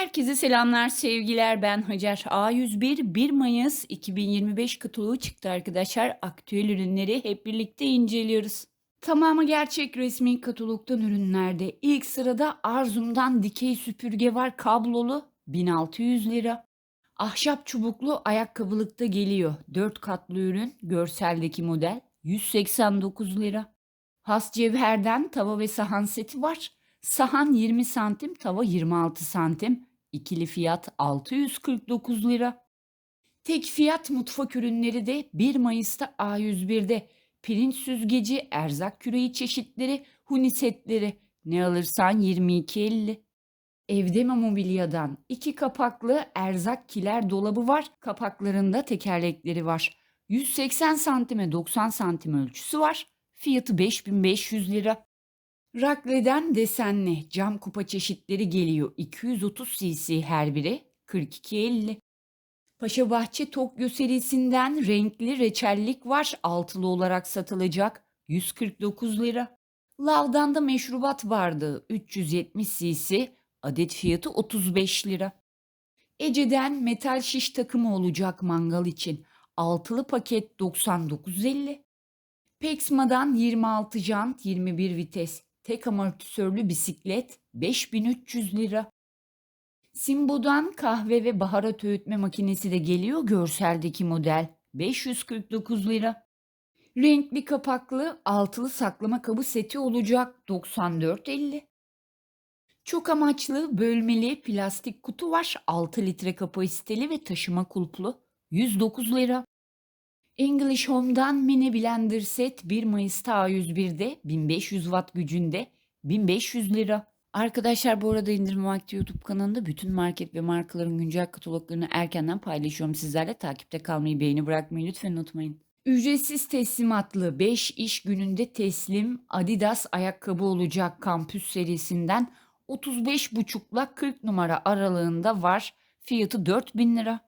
Herkese selamlar, sevgiler. Ben Hacer. A101 1 Mayıs 2025 kataloğu çıktı arkadaşlar. Aktüel ürünleri hep birlikte inceliyoruz. Tamamı gerçek resmi katalogdan ürünlerde. İlk sırada Arzum'dan dikey süpürge var kablolu 1600 lira. Ahşap çubuklu ayakkabılıkta geliyor. 4 katlı ürün görseldeki model 189 lira. Has cevherden tava ve sahan seti var. Sahan 20 santim, tava 26 santim. İkili fiyat 649 lira. Tek fiyat mutfak ürünleri de 1 Mayıs'ta A101'de pirinç süzgeci, erzak küreği çeşitleri, huni setleri. Ne alırsan 22.50. Evde mobilyadan iki kapaklı erzak kiler dolabı var. Kapaklarında tekerlekleri var. 180 santime 90 santim ölçüsü var. Fiyatı 5500 lira. Rakle'den desenli cam kupa çeşitleri geliyor. 230 cc her biri 42.50. Paşabahçe Tokyo serisinden renkli reçellik var. Altılı olarak satılacak 149 lira. Lav'dan da meşrubat bardağı 370 cc adet fiyatı 35 lira. Ece'den metal şiş takımı olacak mangal için. Altılı paket 99.50. Pexma'dan 26 jant 21 vites tek amortisörlü bisiklet 5300 lira. Simbo'dan kahve ve baharat öğütme makinesi de geliyor görseldeki model 549 lira. Renkli kapaklı altılı saklama kabı seti olacak 94.50. Çok amaçlı bölmeli plastik kutu var 6 litre kapasiteli ve taşıma kulplu 109 lira. English Home'dan mini blender set 1 Mayıs'ta A101'de 1500 watt gücünde 1500 lira. Arkadaşlar bu arada indirim vakti YouTube kanalında bütün market ve markaların güncel kataloglarını erkenden paylaşıyorum sizlerle. Takipte kalmayı, beğeni bırakmayı lütfen unutmayın. Ücretsiz teslimatlı 5 iş gününde teslim Adidas ayakkabı olacak kampüs serisinden 35,5 ile 40 numara aralığında var. Fiyatı 4000 lira.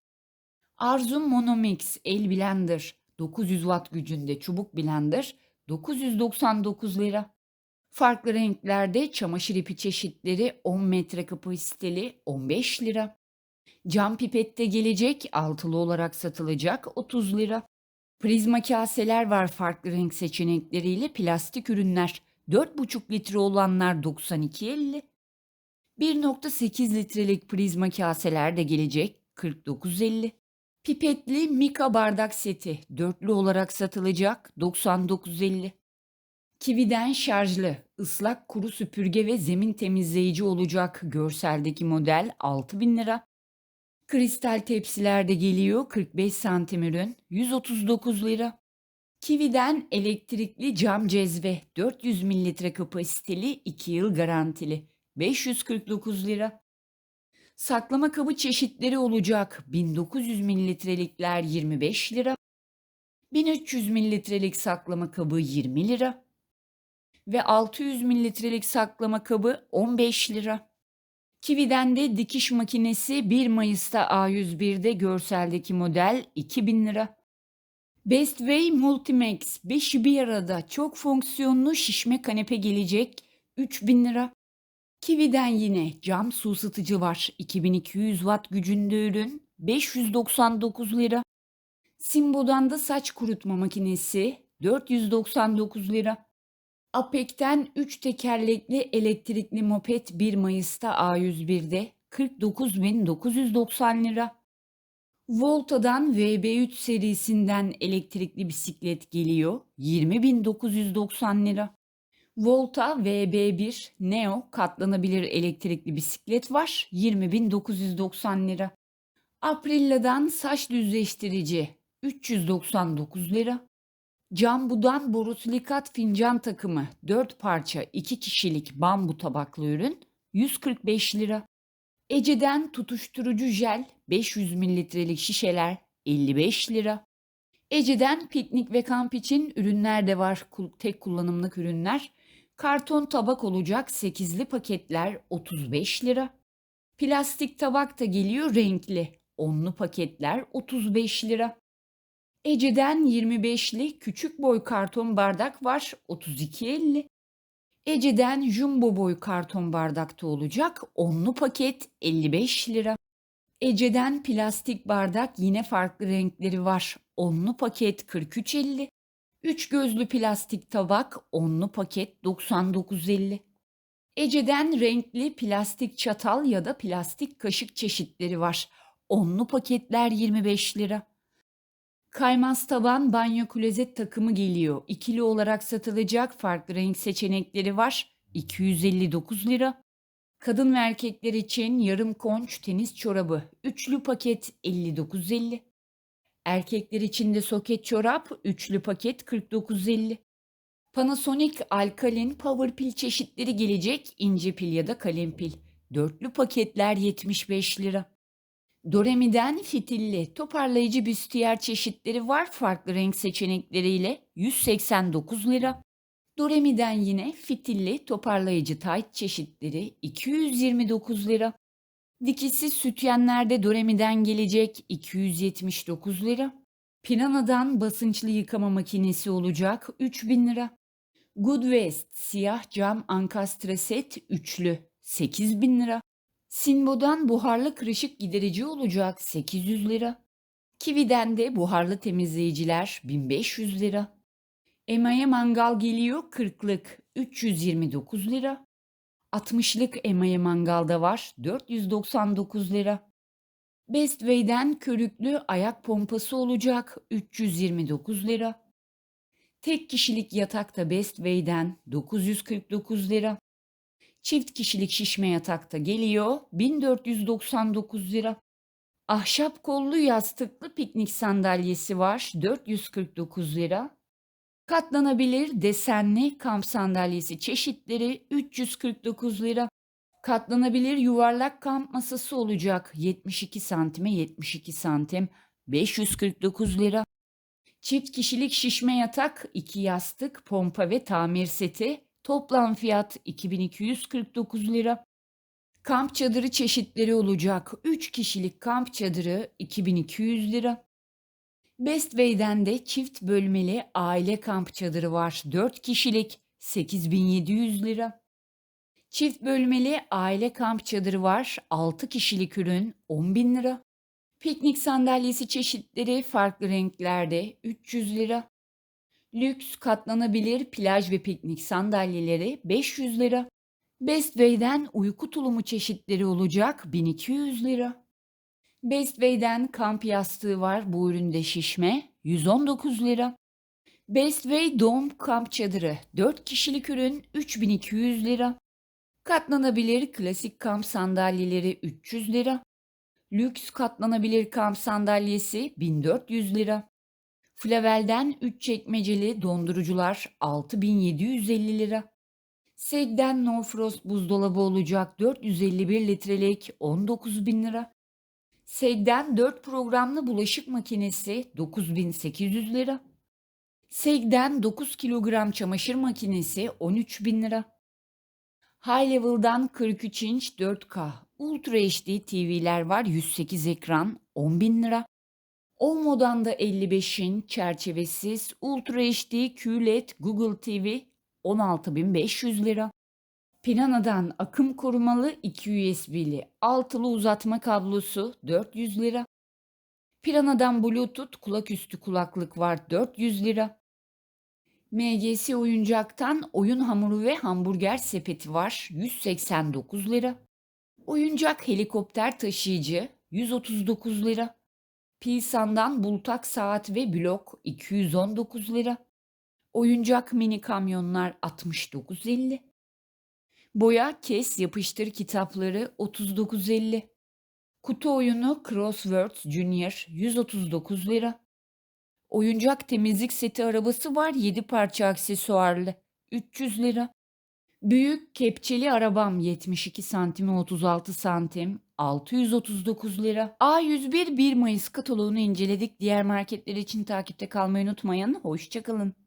Arzum Monomix El Blender 900 watt gücünde çubuk blender 999 lira. Farklı renklerde çamaşır ipi çeşitleri 10 metre kapasiteli 15 lira. Cam pipette gelecek altılı olarak satılacak 30 lira. Prizma kaseler var farklı renk seçenekleriyle plastik ürünler 4,5 litre olanlar 92.50. 1.8 litrelik prizma kaseler de gelecek 49.50. Pipetli Mika bardak seti dörtlü olarak satılacak 99.50. Kivi'den şarjlı ıslak kuru süpürge ve zemin temizleyici olacak görseldeki model 6000 lira. Kristal tepsiler de geliyor 45 santim ürün 139 lira. Kivi'den elektrikli cam cezve 400 mililitre kapasiteli 2 yıl garantili 549 lira. Saklama kabı çeşitleri olacak. 1900 mililitrelikler 25 lira. 1300 mililitrelik saklama kabı 20 lira. Ve 600 mililitrelik saklama kabı 15 lira. Kivi'den de dikiş makinesi 1 Mayıs'ta A101'de görseldeki model 2000 lira. Best Way Multimax 5'i bir arada çok fonksiyonlu şişme kanepe gelecek 3000 lira. Kiwi'den yine cam su ısıtıcı var. 2200 watt gücünde ürün 599 lira. Simbo'dan da saç kurutma makinesi 499 lira. Apek'ten 3 tekerlekli elektrikli moped 1 Mayıs'ta A101'de 49.990 lira. Volta'dan VB3 serisinden elektrikli bisiklet geliyor 20.990 lira. Volta VB1 Neo katlanabilir elektrikli bisiklet var. 20.990 lira. Aprilla'dan saç düzleştirici 399 lira. Cambu'dan borosilikat fincan takımı 4 parça 2 kişilik bambu tabaklı ürün 145 lira. Ece'den tutuşturucu jel 500 mililitrelik şişeler 55 lira. Ece'den piknik ve kamp için ürünler de var. Tek kullanımlık ürünler. Karton tabak olacak 8'li paketler 35 lira. Plastik tabak da geliyor renkli. Onlu paketler 35 lira. Ece'den 25'li küçük boy karton bardak var 32.50. Ece'den jumbo boy karton bardakta olacak. Onlu paket 55 lira. Ece'den plastik bardak yine farklı renkleri var. Onlu paket 43.50. Üç gözlü plastik tabak onlu paket 99.50. Ece'den renkli plastik çatal ya da plastik kaşık çeşitleri var. Onlu paketler 25 lira. Kaymaz taban banyo klozet takımı geliyor. İkili olarak satılacak farklı renk seçenekleri var. 259 lira. Kadın ve erkekler için yarım konç tenis çorabı. Üçlü paket 59.50. Erkekler için de soket çorap. Üçlü paket 49.50. Panasonic Alkalin Power Pil çeşitleri gelecek. ince pil ya da kalem pil. Dörtlü paketler 75 lira. Doremi'den fitilli toparlayıcı büstiyer çeşitleri var farklı renk seçenekleriyle 189 lira. Doremi'den yine fitilli toparlayıcı tayt çeşitleri 229 lira. Dikişsiz sütyenlerde Doremi'den gelecek 279 lira. Pinana'dan basınçlı yıkama makinesi olacak 3000 lira. Good West siyah cam ankastre set üçlü 8000 lira. Sinbo'dan buharlı kırışık giderici olacak 800 lira. Kiwi'den de buharlı temizleyiciler 1500 lira. Emaye mangal geliyor 40'lık 329 lira. 60'lık emaye mangalda var 499 lira. Best Way'den körüklü ayak pompası olacak 329 lira. Tek kişilik yatakta Best Way'den 949 lira. Çift kişilik şişme yatakta geliyor 1499 lira. Ahşap kollu yastıklı piknik sandalyesi var 449 lira. Katlanabilir desenli kamp sandalyesi çeşitleri 349 lira. Katlanabilir yuvarlak kamp masası olacak 72 santime 72 santim 549 lira. Çift kişilik şişme yatak, iki yastık, pompa ve tamir seti Toplam fiyat 2249 lira. Kamp çadırı çeşitleri olacak. 3 kişilik kamp çadırı 2200 lira. Best Way'den de çift bölmeli aile kamp çadırı var. 4 kişilik 8700 lira. Çift bölmeli aile kamp çadırı var. 6 kişilik ürün 10.000 lira. Piknik sandalyesi çeşitleri farklı renklerde 300 lira. Lüks katlanabilir plaj ve piknik sandalyeleri 500 lira. Best Way'den uyku tulumu çeşitleri olacak 1200 lira. Best Way'den kamp yastığı var bu üründe şişme 119 lira. Best Way Dom kamp çadırı 4 kişilik ürün 3200 lira. Katlanabilir klasik kamp sandalyeleri 300 lira. Lüks katlanabilir kamp sandalyesi 1400 lira. Flavel'den 3 çekmeceli dondurucular 6750 lira. Seg'den No Frost buzdolabı olacak 451 litrelik 19.000 lira. Seg'den 4 programlı bulaşık makinesi 9800 lira. Seg'den 9 kilogram çamaşır makinesi 13.000 lira. High Level'dan 43 inç 4K Ultra HD TV'ler var 108 ekran 10.000 lira. Olmo'dan da 55'in çerçevesiz Ultra HD QLED Google TV 16.500 lira. Pinana'dan akım korumalı 2 USB'li altılı uzatma kablosu 400 lira. Pirana'dan Bluetooth kulaküstü kulaklık var 400 lira. MGS oyuncaktan oyun hamuru ve hamburger sepeti var 189 lira. Oyuncak helikopter taşıyıcı 139 lira. Pilsan'dan bultak saat ve blok 219 lira. Oyuncak mini kamyonlar 69.50. Boya kes yapıştır kitapları 39.50. Kutu oyunu Crosswords Junior 139 lira. Oyuncak temizlik seti arabası var 7 parça aksesuarlı 300 lira. Büyük kepçeli arabam 72 santime 36 santim 639 lira. A101 1 Mayıs kataloğunu inceledik. Diğer marketler için takipte kalmayı unutmayın. Hoşçakalın.